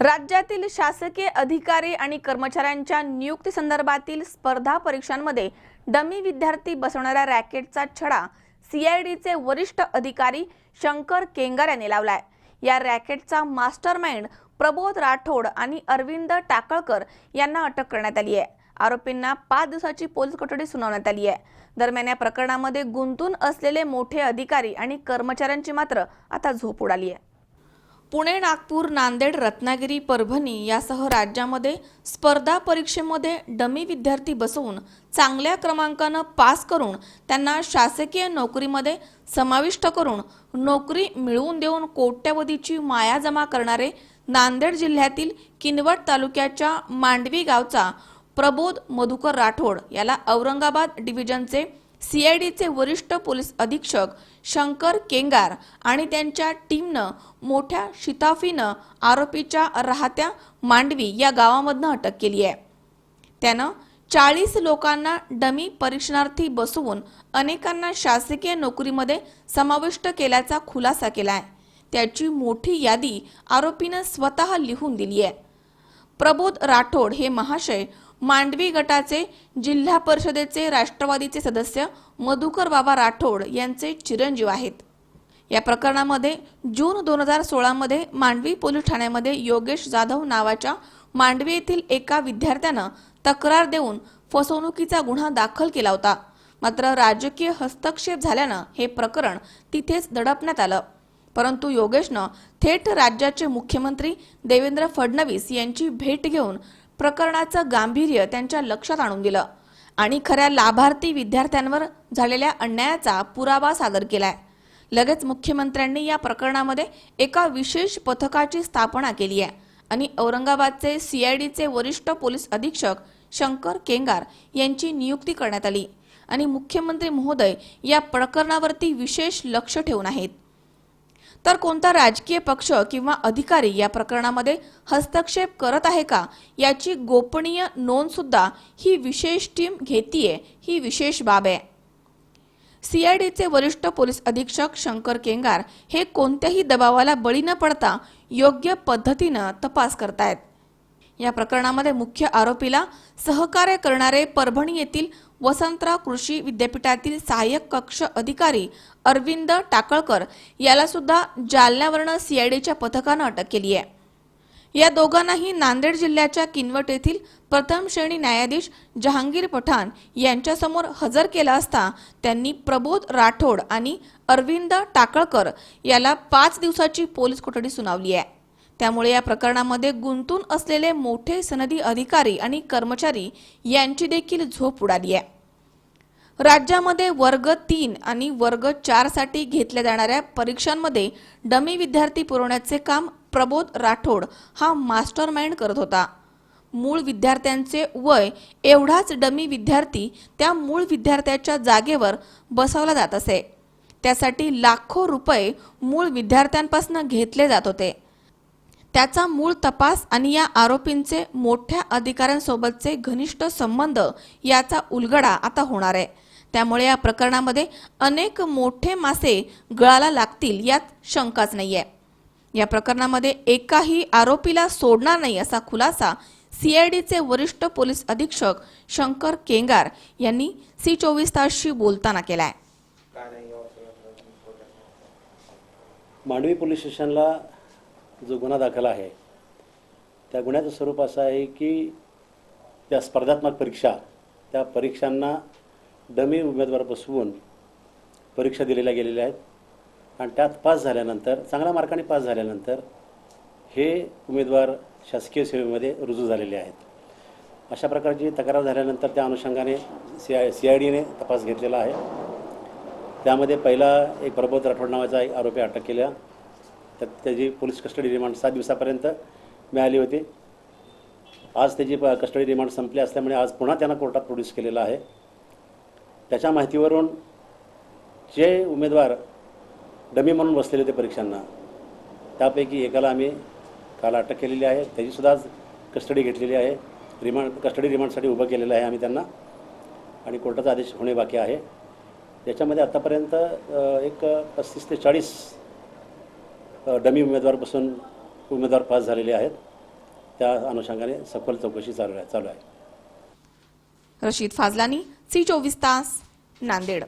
राज्यातील शासकीय अधिकारी आणि कर्मचाऱ्यांच्या नियुक्ती संदर्भातील स्पर्धा परीक्षांमध्ये डमी विद्यार्थी बसवणाऱ्या रॅकेटचा छडा सीआयडीचे वरिष्ठ अधिकारी शंकर केंगार यांनी लावलाय. या रॅकेटचा मास्टरमाइंड प्रबोध राठोड आणि अरविंद टाकळकर यांना अटक करण्यात आली आहे. आरोपींना पाच दिवसाची पोलीस कोठडी सुनावण्यात आली आहे. दरम्यान या प्रकरणामध्ये गुंतून असलेले मोठे अधिकारी आणि कर्मचाऱ्यांची मात्र आता झोप उडाली आहे. पुणे नागपूर नांदेड रत्नागिरी परभणी यासह राज्यामध्ये स्पर्धा परीक्षेमध्ये डमी विद्यार्थी बसवून चांगल्या क्रमांकानं पास करून त्यांना शासकीय नोकरीमध्ये समाविष्ट करून नोकरी मिळवून देऊन कोट्यवधीची माया जमा करणारे नांदेड जिल्ह्यातील किनवट तालुक्याच्या मांडवी गावचा प्रबोध मधुकर राठोड याला औरंगाबाद डिव्हिजनचे सीआयडीचे वरिष्ठ पोलीस अधीक्षक शंकर केंगार आणि त्यांच्या टीमनं मोठ्या शिताफीनं आरोपीच्या राहत्या मांडवी या गावामधनं अटक केली आहे. त्यानं चाळीस लोकांना डमी परीक्षणार्थी बसवून अनेकांना शासकीय नोकरीमध्ये समाविष्ट केल्याचा खुलासा केला आहे त्याची मोठी यादी आरोपीनं स्वतः लिहून दिली आहे. प्रबोध राठोड हे महाशय मांडवी गटाचे जिल्हा परिषदेचे राष्ट्रवादीचे सदस्य मधुकर बाबा राठोड यांचे चिरंजीव आहेत. या प्रकरणामध्ये जून दोन हजार सोळामध्ये मांडवी पोलीस ठाण्यामध्ये योगेश जाधव नावाच्या मांडवी येथील एका विद्यार्थ्यानं तक्रार देऊन फसवणुकीचा गुन्हा दाखल केला होता. मात्र राजकीय हस्तक्षेप झाल्यानं हे प्रकरण तिथेच दडपण्यात आलं. परंतु योगेशनं थेट राज्याचे मुख्यमंत्री देवेंद्र फडणवीस यांची भेट घेऊन प्रकरणाचं गांभीर्य त्यांच्या लक्षात आणून दिलं. आणि खऱ्या लाभार्थी विद्यार्थ्यांवर झालेल्या अन्यायाचा पुरावा सादर केलाय. लगेच मुख्यमंत्र्यांनी या प्रकरणामध्ये एका विशेष पथकाची स्थापना केली आहे. आणि औरंगाबादचे सीआयडीचे वरिष्ठ पोलीस अधीक्षक शंकर केंगार यांची नियुक्ती करण्यात आली. आणि मुख्यमंत्री महोदय या प्रकरणावरती विशेष लक्ष ठेवून आहेत. तर कोणता राजकीय पक्ष किंवा अधिकारी या प्रकरणामध्ये हस्तक्षेप करत आहे का? याची गोपनीय नोंद सुद्धा ही विशेष टीम घेतीये ही विशेष बाब आहे. सीआयडीचे वरिष्ठ पोलीस अधीक्षक शंकर केंगार हे कोणत्याही दबावाला बळी न पडता योग्य पद्धतीनं तपास करतायत. या प्रकरणामध्ये मुख्य आरोपीला सहकार्य करणारे परभणी येथील वसंतराव कृषी विद्यापीठातील सहाय्यक कक्ष अधिकारी अरविंद टाकळकर याला सुद्धा जालन्यावरनं सीआयडीच्या पथकानं अटक केली आहे. या दोघांनाही नांदेड जिल्ह्याच्या किनवट येथील प्रथम श्रेणी न्यायाधीश जहांगीर पठाण यांच्यासमोर हजर केला असता त्यांनी प्रबोध राठोड आणि अरविंद टाकळकर याला पाच दिवसाची पोलीस कोठडी सुनावली आहे. त्यामुळे या प्रकरणामध्ये गुंतून असलेले मोठे सनदी अधिकारी आणि कर्मचारी यांची देखील झोप उडाली आहे. राज्यामध्ये वर्ग तीन आणि वर्ग चारसाठी घेतल्या जाणाऱ्या परीक्षांमध्ये डमी विद्यार्थी पुरवण्याचे काम प्रबोध राठोड हा मास्टर माइंड करत होता. मूळ विद्यार्थ्यांचे वय एवढाच डमी विद्यार्थी त्या मूळ विद्यार्थ्याच्या जागेवर बसवला जात असे. त्यासाठी लाखो रुपये मूळ विद्यार्थ्यांपासून घेतले जात होते. त्याचा मूळ तपास आणि या आरोपींचे मोठ्या अधिकाऱ्यांसोबतचे घनिष्ठ संबंध याचा उलगडा आता होणार आहे. त्यामुळे या प्रकरणामध्ये अनेक मोठे मासे गळाला लागतील यात शंकाच नाही आहे या प्रकरणामध्ये एकाही आरोपीला सोडणार नाही असा खुलासा सीआयडीचे वरिष्ठ पोलीस अधीक्षक शंकर केंगार यांनी सी चोवीस तासशी बोलताना केलाय. मांडवी पोलीस स्टेशनला जो गुन्हा दाखल आहे त्या गुन्ह्याचं स्वरूप असं आहे की त्या स्पर्धात्मक परीक्षा त्या परीक्षांना डमी उमेदवार बसवून परीक्षा दिलेल्या गेलेल्या आहेत. आणि त्यात पास झाल्यानंतर चांगल्या मार्काने पास झाल्यानंतर हे उमेदवार शासकीय सेवेमध्ये रुजू झालेले आहेत. अशा प्रकारची तक्रार झाल्यानंतर त्या अनुषंगाने सी आय सी आय डीने तपास घेतलेला आहे. त्यामध्ये पहिला एक प्रबोध राठोड नावाचा एक आरोपी अटक केला. त्यात त्याची पोलीस कस्टडी रिमांड सात दिवसापर्यंत मिळाली होती. आज त्याची प- कस्टडी रिमांड संपली असल्यामुळे आज पुन्हा त्यांना कोर्टात प्रोड्यूस केलेला आहे. त्याच्या माहितीवरून जे उमेदवार डमी म्हणून बसलेले होते परीक्षांना त्यापैकी एकाला आम्ही काल अटक केलेली आहे. त्याचीसुद्धा आज कस्टडी घेतलेली आहे. रिमांड कस्टडी रिमांडसाठी उभं केलेलं आहे आम्ही त्यांना आणि कोर्टाचा आदेश होणे बाकी आहे. याच्यामध्ये आत्तापर्यंत एक पस्तीस ते चाळीस डमी उमेदवार बसून उमेदवार पास झालेले आहेत. त्या अनुषंगाने सखोल चौकशी चालू आहे चालू आहे. रशीद फाजलानी सी चोवीस तास नांदेड.